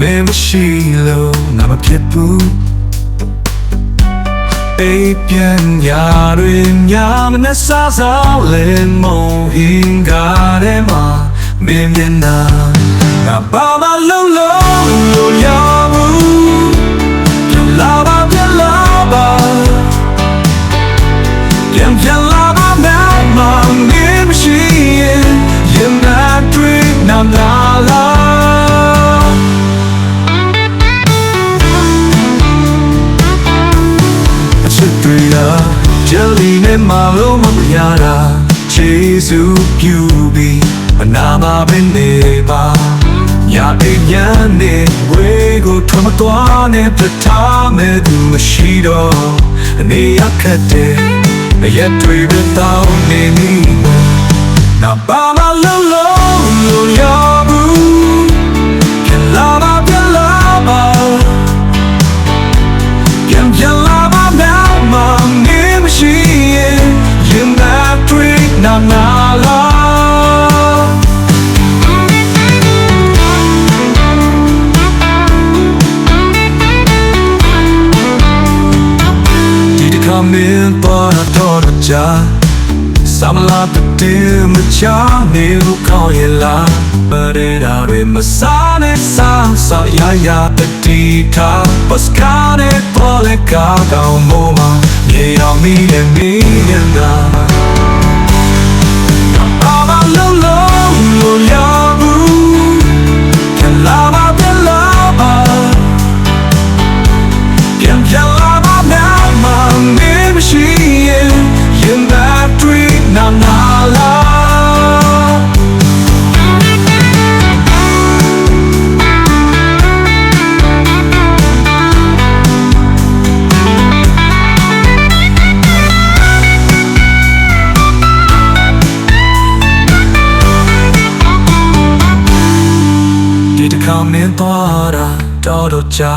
မင်းမရှိလို့ငါမဖြစ်ဘူးအိပ်ပြန်ညာတွေညာမနဲ့စားစားလင်းမုံဟင်ကားထဲမှာမင်းမျက်နှာငါဘာမှလုံးလုံးလို့ရ အချစ်တွေရာဂျယ်လီနဲ့မလို့မရတာချေစုပြူပြီးမနာမဘင်းနေပါညာအိမ်ညာနေဝေကိုထွမသွားနဲ့ပြထားမဲ့သူမရှိတော့အနေရခက်တဲ့အရက်တွေပဲတောင်းနေနီနာဘာမလုံးလုံး ကြာစမလာတဲ့မချာနေလို့ကောင်းရလားပရေရာတွေမစားနဲ့စားစားရရတတိတာပတ်စကာနဲ့ပေါ်လေကာကောင်းမို့မမြေအောင်မီးနဲ့မီးနေ ခါမင်းသွားတာတော်တော့ကြာ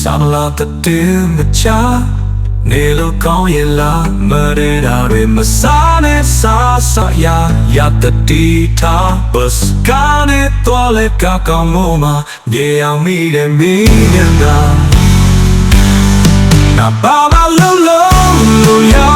Some love the dim the cha နေလို့ကောင်းရဲ့လားမရဲတာတွေမစားနဲ့စားစားရရတတိတာဘတ်ကနေတော့လေကကောင်းမို့မှာမြေအောင်မိတယ်မိနေတာနာဘာမလုံးလုံးလို့ရ